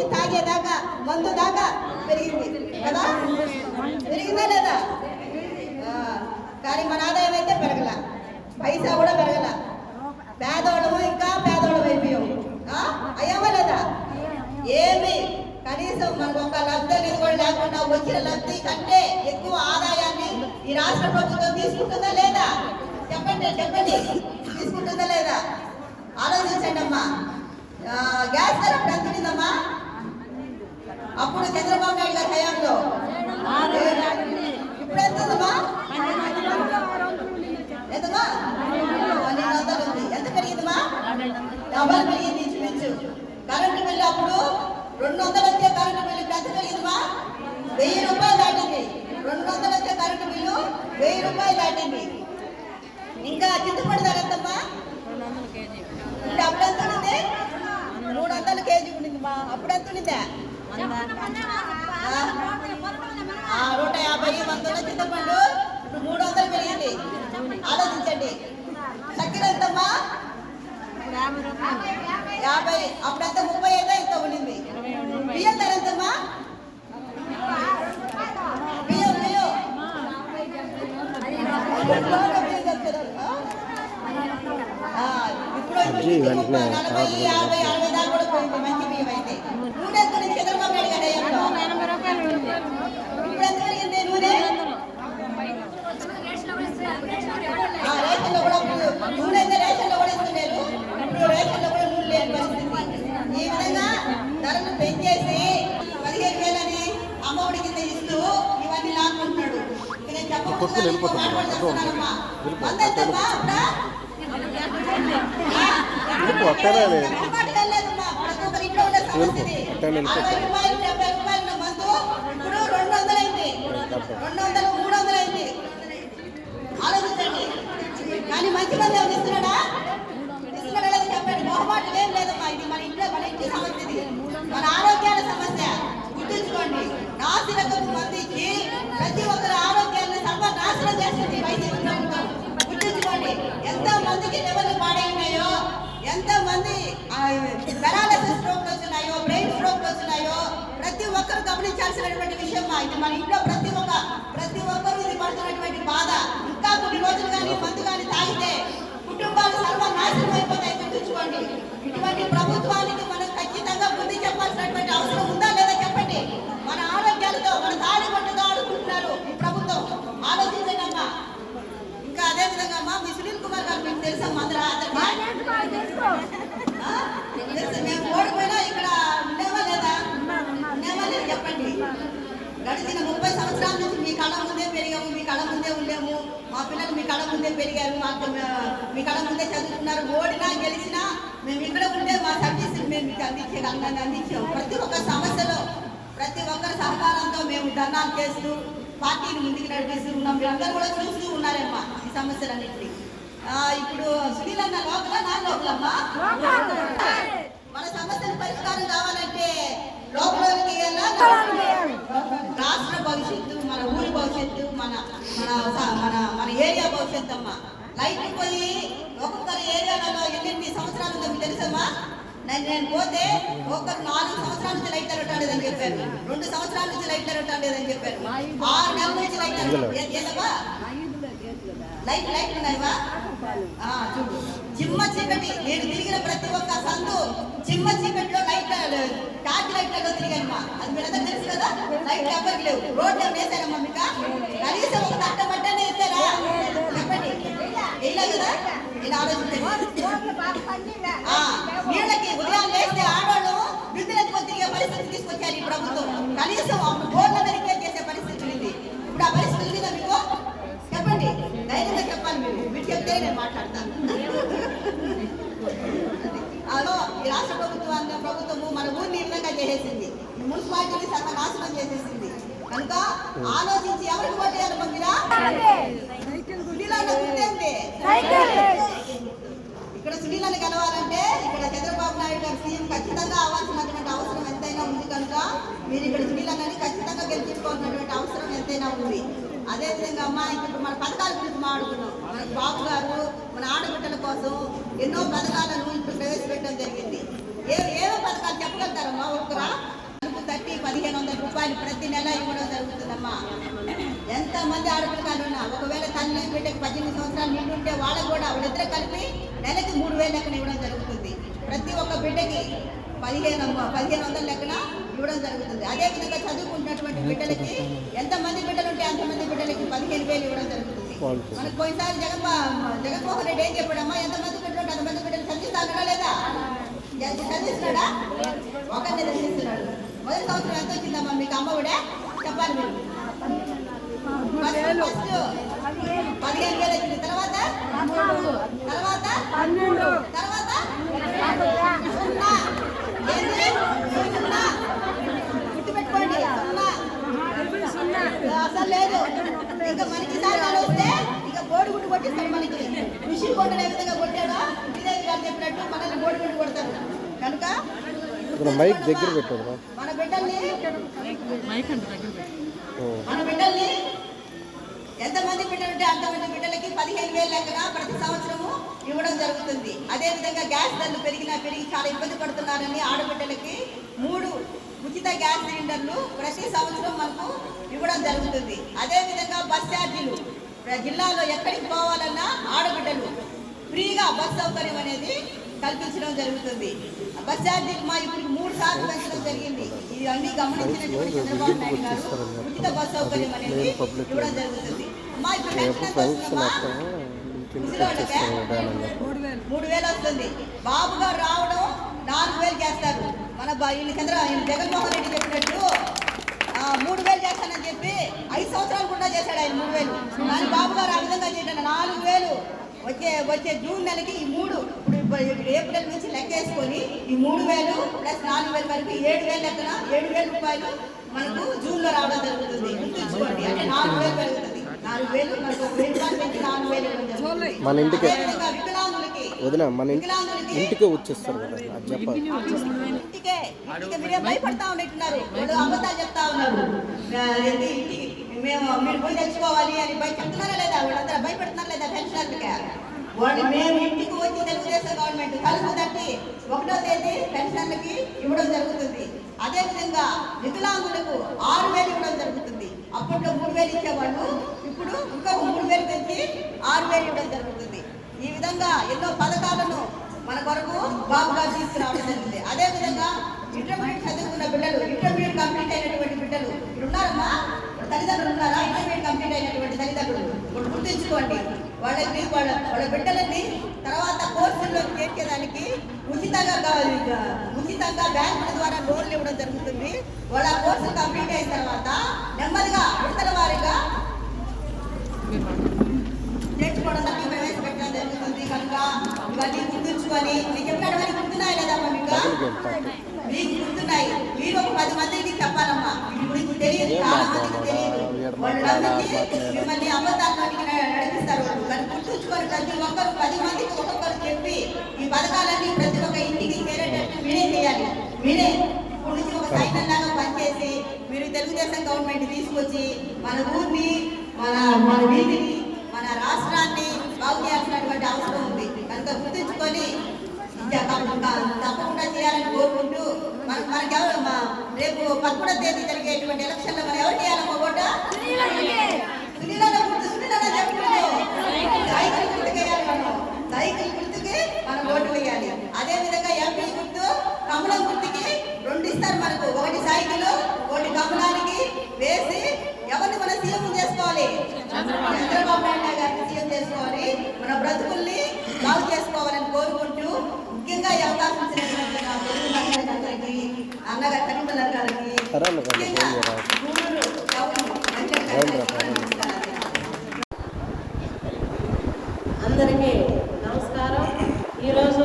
నుంచి తాగేదాకా మందు దాకా పెరిగింది కదా? పెరిగిందా లేదా? కానీ మన ఆదాయం అయితే పెరగల. పైసా కూడా పెరగల. పేదోళ్ళము ఇంకా పేదోళ్ళం అయిపోయాము. అయ్యామా లేదా? ఏమి? కనీసం మనకు ఒక లబ్ధి అనేది కూడా లేకుండా వచ్చిన లబ్ధి కంటే ఎక్కువ ఆదాయాన్ని ఈ రాష్ట్ర ప్రభుత్వం తీసుకుంటుందా లేదా? చెప్పండి చెప్పండి. తీసుకుంటుందా లేదా? ఆలోచించండి అమ్మా గ్యాస్ ధర అప్పుడు ఎంత అప్పుడు చంద్రబాబు నాయుడు గారి హయాంలో. ఇప్పుడు ఎంత ఉందమ్మా? ఎంతమ్మా? పన్నెండు వందలు ఉంది. ఎంత పెరిగిందమ్మా? డబల్ పెరిగింది ఇంచుమించు కరెంటు బిల్లు అప్పుడు రెండు వందలు వచ్చే కరెంటు బిల్లు ఇప్పుడు ఎంత పెరిగిందమ్మా? వెయ్యి రూపాయలు దాటింది. రెండు వందలు వచ్చే కరెంటు బిల్లు వెయ్యి రూపాయలు దాటింది. ఇంకా చింతపండు ధర ఎంతమ్మా? ఇప్పుడు అప్పుడు ఎంత ఉండింది? మూడు వందల కేజీ ఉండింది మా అప్పుడు ఎంత ఉండిందా? నూట యాభై వందల చింతపండు ఇప్పుడు మూడు వందలు పెరిగింది. ఆలోచించండి. చక్కెర ఎంతమ్మా? యాభై. అప్పుడంత ముప్పై ఐదు ఇంత ఉండింది. బియ్యం ధర ఎంతమ్మా? బియ్యం బియ్యం. ఇప్పుడు యాభై అరవై దాకా కూడా పోయింది మంచి బియ్యం అయితే నూనె ఎంత ఉంది చంద్రబాబు నాయుడు గారి హయాంలో? ఇప్పుడు ఎంత పెరిగింది నూనె ఆ, రేషన్లో కూడా ఇప్పుడు నూనె అయితే రేషన్లో కూడా ఇస్తున్నారు ఇప్పుడు రేషన్లో కూడా నూనె లేని పరిస్థితి ఈ విధంగా ధరలు పెంచేసి పదిహేను వేలని అమ్మఒడి కింద ఇస్తూ ఇవన్నీ లాక్కుంటున్నాడు ఇక నేను చెప్పకూడదు కొట్టుకుని వెళ్ళిపోతుంది. ఇంకో మాట కూడా అదో ఉంది. చెప్తున్నానమ్మా. వెళ్ళిపో. వంద ఎంతమ్మా అప్పుడా? వెళ్ళిపో, అట్టనే లేదు. మొహమాటం వెళ్ళలేదమ్మా. ప్రతి ఒక్కరి ఇంట్లో ఉండే సమస్య ఇది. అట్టనే వెళ్ళిపో. అరవై రూపాయలు డెబ్బై రూపాయలు ఉన్న మందు ఇప్పుడు రెండు వందలు అయింది రెండు వందలు మూడు వందలు అయింది ఆలోచించండి. కానీ మంచి మంది ఎవరు ఇస్తున్నాడా? ఇస్తున్నాడా చెప్పండి. మొహమాటం ఏం లేదమ్మా. ఇది మన ఇంట్లో మన ఇంటి సమస్య ఇది మన ఆరోగ్యాల సమస్య. గుర్తుంచుకోండి. నాసిరకపు మందికి ప్రతి ఒక్కరి ఆరోగ్యాన్ని సర్వనాశనం చేస్తుంది వైద్య ప్రభుత్వం గుర్తుంచుకోండి. ఎంతో మందికి లెవెల్ పాడైనాయో ఎంతో మంది పెరాలసిస్ స్ట్రోక్ వచ్చినాయో బ్రెయిన్ స్ట్రోక్ వచ్చినాయో ప్రతి ఒక్కరు గమనించాల్సినటువంటి విషయం ఇది మన ఇంట్లో ప్రతి ఒక్క ప్రతి ఒక్కరు ఇది పడుతున్నటువంటి బాధ. కొన్ని రోజులు కానీ మందు కానీ తాగితే కుటుంబాలు సర్వనాశనం అయిపోతాయి గుర్తుంచుకోండి. ఇటువంటి ప్రభుత్వానికి మనం ఖచ్చితంగా బుద్ధి చెప్పాల్సినటువంటి అవసరం ఉందా లేదా చెప్పండి? మన ఆరోగ్యాలతో మన తాడి పట్టుతో ఆడుకుంటున్నారు ఈ ప్రభుత్వం. ఆలోచించండి అమ్మా ఇంకా అదే విధంగా అమ్మా మీ సునీల్ కుమార్ గారు మీకు తెలుసమ్మా అందరూ మేము ఓడిపోయినా ఇక్కడ ఉండేవా లేదా? ఉండేవా లేదా చెప్పండి. గడిచిన ముప్పై సంవత్సరాల నుంచి మీ కళ్ళ ముందే పెరిగాము మీ కళ్ళ ముందే ఉండేము. మా పిల్లలు మీ కళ్ళ ముందే పెరిగారు మీ కళ్ళ ముందే చదువుకున్నారు ఓడినా గెలిచినా మేము ఇక్కడ ఉండే మా సర్వీస్ మేము మీకు అందించే అందాన్ని అందించాం ప్రతి ఒక్క సమస్యలో ప్రతి ఒక్కరి సహకారంతో మేము ధర్నాలు చేస్తూ పార్టీని ముందుకు నడిపిస్తూ ఉన్నాం. మీరందరూ కూడా చూస్తూ ఉన్నారమ్మా ఈ సమస్యలన్నింటినీ. ఇప్పుడు సునీల్ అన్న లోపల నా లోపలమ్మా. మన సమస్యల పరిష్కారం కావాలంటే లోపలికి? రాష్ట్ర భవిష్యత్తు మన ఊరి భవిష్యత్తు మన మన మన మన ఏరియా భవిష్యత్తు అమ్మా. లైట్ పోయి ఒక్కొక్కరి ఏరియాలలో ఎన్ని సంవత్సరాలు మీకు తెలుసమ్మా నేను నేను పోతే ఒక్కరు నాలుగు సంవత్సరాల నుంచి లైట్ ఎరగట్లేదని చెప్పారు రెండు సంవత్సరాల నుంచి లైట్ ఎరగట్లేదని చెప్పారు ఆరు నెలల నుంచి లైట్ లైట్ లైట్ ఉన్నాయవా ఆ, చూడు. చిమ్మ చీకటి. నేను తిరిగిన ప్రతి ఒక్క సందు చిమ్మ చీకటిలో లైట్ టార్చ్ లైట్లలో తిరిగానమ్మా. అది మీ అందరికీ తెలుసు కదా? లైట్ ఎవరికి లేవు. రోడ్లు ఏమైనా మీకు? కనీసం ఒక తట్ట పట్టనే ఇస్తారా? చెప్పండి. ఇలా కదా? ఇలా ఆలోచించండి ఆ, నీళ్ళకి ఉదయం లేస్తే ఆడవాళ్ళు విద్యులకు తిరిగే పరిస్థితి తీసుకొచ్చారు ఈ ప్రభుత్వం. కనీసం బోర్ల మెరికే చేసే పరిస్థితి ఉంది. ఇప్పుడు ఆ పరిస్థితి ఉందా మీకు? చెప్పండి. ధైర్యంగా చెప్పాలి మీరు. మీరు చెప్తే నేను మాట్లాడతాను అదో ఈ రాష్ట్ర ప్రభుత్వాన్ని ప్రభుత్వము మన ఊరిని ఈ విధంగా చేసేసింది మున్సిపాలిటీని సర్వనాశనం చేసేసింది. కనుక ఆలోచించి ఎవరికి ఓటు వేయాలి పంపిరా? ఇక్కడ సునీలను గెలవాలంటే ఇక్కడ చంద్రబాబు నాయుడు గారు సీఎం ఖచ్చితంగా అవ్వాల్సినటువంటి అవసరం ఎంతైనా ఉంది కనుక మీరు ఇక్కడ సునీలన్నని ఖచ్చితంగా గెలిపించుకోవాల్సినటువంటి అవసరం ఎంతైనా ఉంది. అదేవిధంగా అమ్మా ఇప్పుడు మన పథకాల గురించి మాట్లాడుకున్నాం మన బాబు గారు మన ఆడబిడ్డల కోసం ఎన్నో పథకాలను ఇప్పుడు ప్రవేశపెట్టడం జరిగింది ఏ ఏమో పథకాలు చెప్పగలుగుతారమ్మా ఒక్కరా కడుపు తట్టి పదిహేను వందల రూపాయలు ప్రతి నెల ఇవ్వడం జరుగుతుందమ్మా ఎంత మంది ఆడపిల్లలు ఉన్నా ఒకవేళ తల్లి బిడ్డకి పద్దెనిమిది సంవత్సరాలు నిండుంటే వాళ్ళకు కూడా వాళ్ళిద్దరు కలిపి నెలకి మూడు వేలు లెక్కన ఇవ్వడం జరుగుతుంది ప్రతి ఒక్క బిడ్డకి పదిహేను పదిహేను వందల లెక్కన ఇవ్వడం జరుగుతుంది. అదే విధంగా చదువుకుంటున్నటువంటి బిడ్డలకి ఎంతమంది బిడ్డలు ఉంటే అంతమంది బిడ్డలకి పదిహేను వేలు ఇవ్వడం జరుగుతుంది. మనకు పోయినసారి జగన్ జగన్మోహన్ రెడ్డి ఏం చెప్పాడమ్మా? ఎంతమంది బిడ్డలు ఉంటే అంతమంది బిడ్డలు చదివిస్తాడా లేదా? చదివిస్తున్నాడా? ఒకరిని చదివిస్తున్నాడు. మొదటి సంవత్సరం ఎంత వచ్చిందమ్మా మీకు అమ్మఒడే చెప్పాలి మీరు. ఫస్ట్ పదిహేను వేలు వచ్చింది. తర్వాత? తర్వాత? తర్వాత? సున్నా ఏంది సున్నా గుర్తుపెట్టుకోండి. సున్నా అసలు లేదు. ఇంకా మనకి సార్ వస్తే ఇక బోర్డు గుడ్డు మనకి. మిషన్ కొట్టలు ఏ విధంగా కొట్టాడో విజయ్ గారు చెప్పినట్టు మనల్ని బోర్డు గుడ్డు కొడతారు. కనుక మైక్ దగ్గర పెట్టారు మన బిడ్డల్ని మన బిడ్డల్ని ఎంతమంది బిడ్డలు ఉంటే అంతమంది బిడ్డలకి పదిహేను వేల లెక్కన ప్రతి సంవత్సరము ఇవ్వడం జరుగుతుంది. అదే విధంగా గ్యాస్ ధరలు పెరిగినా పెరిగి చాలా ఇబ్బంది పడుతున్నారని ఆడబిడ్డలకి మూడు ఉచిత గ్యాస్ సిలిండర్లు ప్రతి సంవత్సరం మనకు ఇవ్వడం జరుగుతుంది. అదే విధంగా బస్ ఛార్జీలు. జిల్లాలో ఎక్కడికి పోవాలన్నా ఆడబిడ్డలు ఫ్రీగా బస్ సౌకర్యం అనేది కల్పించడం జరుగుతుంది. బస్ ఛార్జీలు మా ఇప్పుడు మూడు సార్లు పెంచడం జరిగింది. ఇది అన్ని గమనించినటువంటి చంద్రబాబు నాయుడు గారు ఉచిత బస్ సౌకర్యం అనేది ఇవ్వడం జరుగుతుంది. మా ఇప్పుడు మూడు వేలు వస్తుంది. బాబు గారు రావడం నాలుగు వేలు చేస్తారు. మన వీళ్ళ చంద్ర వీళ్ళ జగన్మోహన్ రెడ్డి చెప్పినట్టు మూడు వేలు చేస్తానని చెప్పి ఐదు సంవత్సరాలు కూడా చేశాడు ఆయన మూడు వేలు కానీ బాబు గారు ఆ విధంగా చేయడం నాలుగు వేలు వచ్చే వచ్చే జూన్ నెలకి ఈ మూడు ఇప్పుడు ఏప్రిల్ నుంచి లెక్కేసుకొని ఈ మూడు వేలు ప్లస్ నాలుగు వేలు కలిపి ఏడు వేలు లెక్కన ఏడు వేల రూపాయలు మనకు జూన్లో రావడం జరుగుతుంది. గుర్తుంచుకోండి. అంటే నాలుగు వేలు పెరుగుతుంది మన ఇంటికే అదేవిధంగా వదిన మన ఇంటికే వచ్చేస్తారు కదా అది చెప్పాలి. వాళ్ళు మేము ఇంటికి వచ్చి తెలుగుదేశం గవర్నమెంట్ కలుపు తట్టి ఒకటో తేదీ పెన్షన్లకి ఇవ్వడం జరుగుతుంది. అదే విధంగా వికలాంగులకు ఆరు వేలు ఇవ్వడం జరుగుతుంది. అప్పట్లో మూడు వేలు ఇచ్చేవాళ్ళు. ఇప్పుడు ఇంకొక మూడు వేలు పెంచి ఆరు వేలు ఇవ్వడం జరుగుతుంది. ఈ విధంగా ఎన్నో పథకాలను మన కొరకు బాబు గారు తీసుకురావడం జరిగింది. అదే విధంగా ఇంటర్మీడియట్ చదువుకున్న బిడ్డలు ఇంటర్మీడియట్ కంప్లీట్ అయినటువంటి బిడ్డలు ఇప్పుడు ఉన్నారమ్మా? తల్లిదండ్రులు ఉన్నారా? ఇంటర్మీడియట్ కంప్లీట్ అయినటువంటి తల్లిదండ్రులు? ఇప్పుడు గుర్తుంచుకోండి వాళ్ళకి వాళ్ళ వాళ్ళ బిడ్డలని తర్వాత కోర్సుల్లో చేర్చేదానికి ఉచితంగా ఉచితంగా బ్యాంకుల ద్వారా లోన్లు ఇవ్వడం జరుగుతుంది. వాళ్ళ కోర్సులు కంప్లీట్ అయిన తర్వాత నెమ్మదిగా విడతల వారిగా నేర్చుకోవడం ప్రవేశపెట్టడం జరుగుతుంది కనుక ఇవన్నీ గుర్తుంచుకొని మీకు చెప్పినటువంటి గుర్తున్నాయి లేదమ్మా మీకు మీకు గుర్తున్నాయి మీరు ఒక పది మందికి చెప్పాలమ్మా వీటి గురించి తెలియదు చాలా మందికి తెలియదు వాళ్ళు మిమ్మల్ని నడిపిస్తారు వాళ్ళు గుర్తుంచుకొని ప్రతి ఒక్కరు పది మందికి ఒక్కొక్కరు చెప్పి ఈ పథకాలన్నీ ప్రతి ఒక్క ఇంటికి చేరేటట్టు మీరే చేయాలి మీరే ఇప్పుడు ఒక సైతం లాగా పనిచేసి మీరు తెలుగుదేశం గవర్నమెంట్ తీసుకొచ్చి మన ఊరిని మన మన వీధిని మన రాష్ట్రాన్ని బాగు చేయాల్సినటువంటి అవసరం ఉంది. కనుక గుర్తుంచుకొని తప్పకుండా చేయాలని కోరుకుంటూ మన మనకి ఎవరు రేపు పదమూడవ తేదీ జరిగేటువంటి ఎలక్షన్లో మనం ఎవరు చేయాలనుకోకుండా? అందరికీ నమస్కారం. ఈరోజు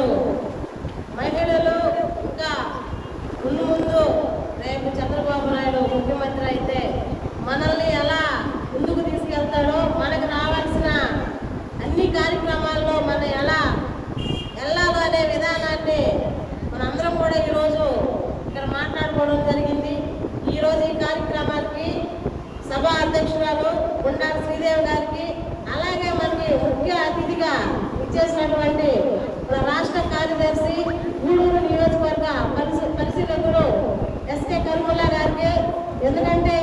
మహిళలు ఇంకా ముందు ముందు రేపు చంద్రబాబు నాయుడు ముఖ్యమంత్రి అయితే మన అధ్యక్షురాలు ఉన్నారు శ్రీదేవి గారికి అలాగే మనకి ముఖ్య అతిథిగా ఇచ్చేసినటువంటి రాష్ట్ర కార్యదర్శి గూడూరు నియోజకవర్గ పరిశీ పరిశీలకులు ఎస్కే కరుముల్లా గారికి. ఎందుకంటే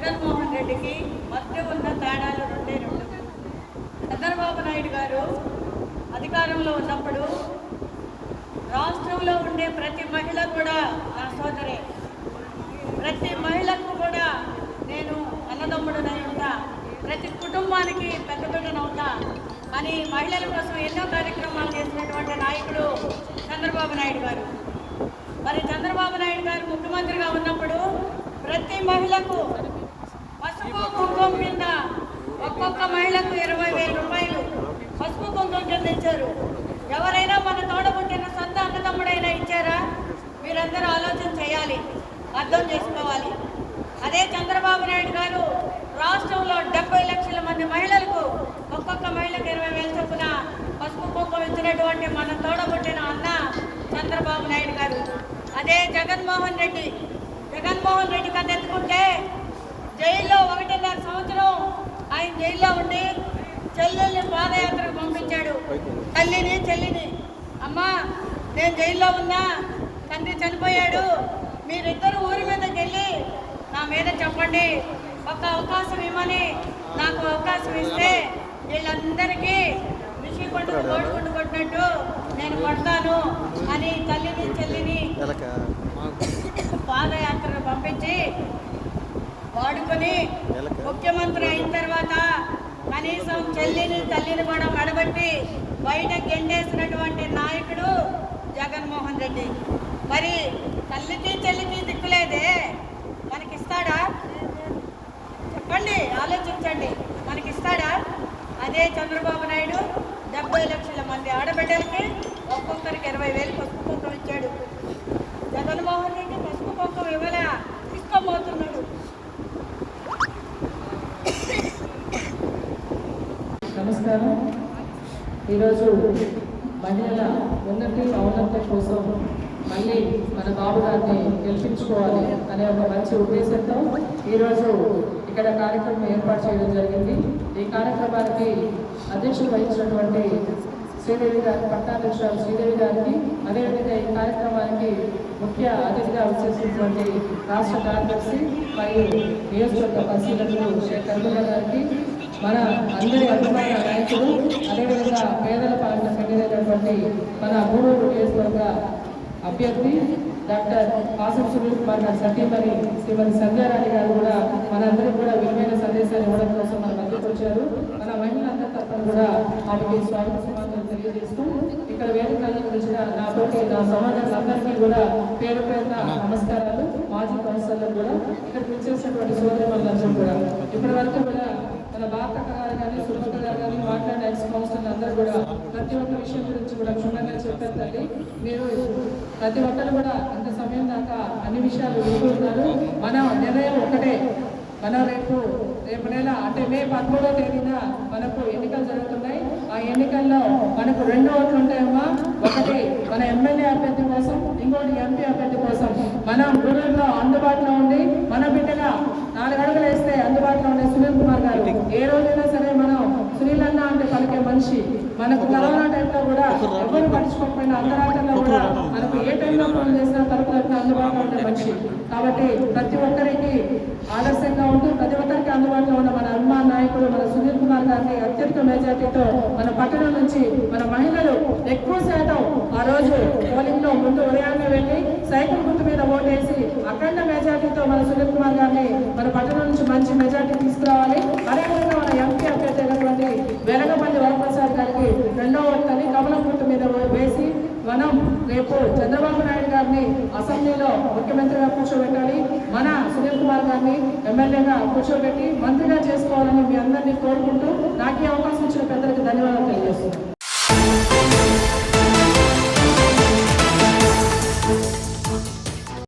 జగన్మోహన్ రెడ్డికి మధ్య ఉన్న తేడాలు రెండే రెండు. చంద్రబాబు నాయుడు గారు అధికారంలో ఉన్నప్పుడు రాష్ట్రంలో ఉండే ప్రతి మహిళ కూడా నా సోదరే. ప్రతి మహిళకు కూడా నేను అన్నదమ్ముడునై ఉంటా. ప్రతి కుటుంబానికి పెద్ద బిడ్డనవుతా అని మహిళల కోసం ఎన్నో కార్యక్రమాలు చేసినటువంటి నాయకుడు చంద్రబాబు నాయుడు గారు. మరి చంద్రబాబు నాయుడు గారు ముఖ్యమంత్రిగా ఉన్నప్పుడు ప్రతి మహిళకు పథకం కింద ఒక్కొక్క మహిళకు ఇరవై వేల రూపాయలు పసుపు కుంకం కింద ఇచ్చారు. ఎవరైనా మన తోడబుట్టిన సొంత అన్నదమ్ముడైనా ఇచ్చారా? మీరందరూ ఆలోచన చేయాలి అర్థం చేసుకోవాలి. అదే చంద్రబాబు నాయుడు గారు రాష్ట్రంలో డెబ్బై లక్షల మంది మహిళలకు ఒక్కొక్క మహిళకు ఇరవై వేల చొప్పున పసుపు కుంకం ఇచ్చినటువంటి మన తోడబుట్టిన అన్న చంద్రబాబు నాయుడు గారు. అదే జగన్మోహన్ రెడ్డి. జగన్మోహన్ రెడ్డి కథ ఎత్తుకుంటే జైల్లో ఒకటిన్నర సంవత్సరం అన్నయ్యని చెల్లిని. అమ్మ నేను జైల్లో ఉన్నా. తండ్రి చనిపోయాడు. మీరిద్దరు ఊరి మీదకి వెళ్ళి నా మీద చెప్పండి ఒక అవకాశం ఇవ్వని నాకు అవకాశం ఇస్తే వీళ్ళందరికీ ఋషి కొట్టుకు కోడుకుంటు కొట్టినట్టు నేను కొడతాను అని తల్లిని చెల్లిని పాదయాత్రను పంపించి వాడుకొని ముఖ్యమంత్రి అయిన తర్వాత కనీసం చెల్లిని తల్లిని కూడా మడబట్టి బయట గెండేసినటువంటి నాయకుడు జగన్మోహన్ రెడ్డి. మరి తల్లికి చెల్లికి దిక్కులేదే? మనకిస్తాడా? చెప్పండి ఆలోచించండి. మనకిస్తాడా? అదే చంద్రబాబు నాయుడు డెబ్బై లక్షల మంది ఆడబిడ్డలకి ఒక్కొక్కరికి ఇరవై వేలు పసుపు కుంకుమ ఇచ్చాడు. జగన్మోహన్ రెడ్డి పసుపు కుంకుమ ఇవ్వలే? తీసుకోబోతున్నాడు. నమస్కారం. ఈరోజు మహిళల ఉన్నతి ఔన్నత్యం కోసం మళ్ళీ మన బాబు గారిని గెలిపించుకోవాలి అనే ఒక మంచి ఉద్దేశంతో ఈరోజు ఇక్కడ కార్యక్రమం ఏర్పాటు చేయడం జరిగింది. ఈ కార్యక్రమానికి అధ్యక్షులు వహించినటువంటి శ్రీదేవి గారి పట్టాధ్యక్షురాలు శ్రీదేవి గారికి అదేవిధంగా ఈ కార్యక్రమానికి ముఖ్య అతిథిగా వచ్చేసినటువంటి రాష్ట్ర కార్యదర్శి మరియు నియోజకవర్గ పరిశీలకులు శ్రీ కర్మల గారికి మన అందరి అభిమాన నాయకుడు అదేవిధంగా పేదల పాలన పెళ్ళినటువంటి మన మూడు నియోజకవర్గ అభ్యర్థి డాక్టర్ ఆసం సునీల్ కుమార్ గారి సతీమణి శ్రీమతి సంధ్యారాణి గారు కూడా మనందరికీ కూడా విలువైన సందేశాన్ని ఇవ్వడం కోసం మన మధ్యకు వచ్చారు. మన మహిళలందరి తరఫున కూడా ఆమెకి స్వాగత సుమాంతలు తెలియజేస్తూ ఇక్కడ వేదికలను నా నాతోటి నా సమాజాలందరికీ కూడా పేరు పేరున నమస్కారాలు. మాజీ కౌన్సిలర్లు కూడా ఇక్కడ పిలిచేసినటువంటి సోదరి వాళ్ళందరూ కూడా ఇప్పటి వరకు కూడా మన భారతక్క గారు కానీ సుభద్ర గారు కానీ మాట్లాడిన ఎక్స్ కౌన్సిలర్ అందరూ కూడా ప్రతి ఒక్క విషయం గురించి కూడా క్షుణ్ణంగా చెప్పారు తల్లి. మీరు ప్రతి ఒక్కరు కూడా అంత సమయం దాకా అన్ని విషయాలు వింటున్నారు మన నిర్ణయం ఒకటే. మనం రేపు రేపు నెల అంటే మే పదమూడో తేదీన మనకు ఎన్నికలు జరుగుతున్నాయి. ఆ ఎన్నికల్లో మనకు రెండు ఓట్లు ఉంటాయమ్మా. ఒకటి మన ఎమ్మెల్యే అభ్యర్థి కోసం ఇంకోటి ఎంపీ అభ్యర్థి కోసం. మనం రూరల్లో అందుబాటులో ఉండి మన బిడ్డగా నాలుగు అడుగులు వేస్తే అందుబాటులో ఉండే సునీల్ కుమార్ గారు. ఏ రోజైనా సరే మనం సునీల్ అన్న అంటే పలికే మనిషి. మనకు కరోనా టైంలో కూడా ఎవరు పట్టించుకోకపోయినా అంతరాటంలో కూడా మనకు ఏ టైంలో ఫోన్ చేసినా తలుపులకు అందుబాటులో ఉండే మనిషి. కాబట్టి ప్రతి ఒక్కరికి ఆలస్యంగా ఉంటూ ప్రతి ఒక్కరికి అందుబాటులో ఉన్న మన అభిమాన నాయకుడు మన సునీల్ కుమార్ గారిని అత్యధిక మెజార్టీతో మన పట్టణం నుంచి మన మహిళలు ఎక్కువ శాతం ఆ రోజు పోలింగ్లో ముందు ఉదయాన్నే వెళ్ళి సైకిల్ గుర్తు మీద ఓటేసి అఖండ మెజార్టీతో మన సునీల్ కుమార్ గారిని మన పట్టణం నుంచి మంచి మెజార్టీ తీసుకురావాలి. అదేవిధంగా మన ఎంపీ అభ్యర్థి అయినటువంటి వెలగపల్లి వరప్రసాద్ గారికి రెండవ ఓట్లని కమలం గుర్తు మీద వేసి మనం రేపు చంద్రబాబు నాయుడు గారిని అసెంబ్లీలో ముఖ్యమంత్రిగా కూర్చోబెట్టాలి. మన సునీల్ కుమార్ గారిని ఎమ్మెల్యేగా కూర్చోబెట్టి మంత్రిగా చేసుకోవాలని మీ అందరినీ కోరుకుంటూ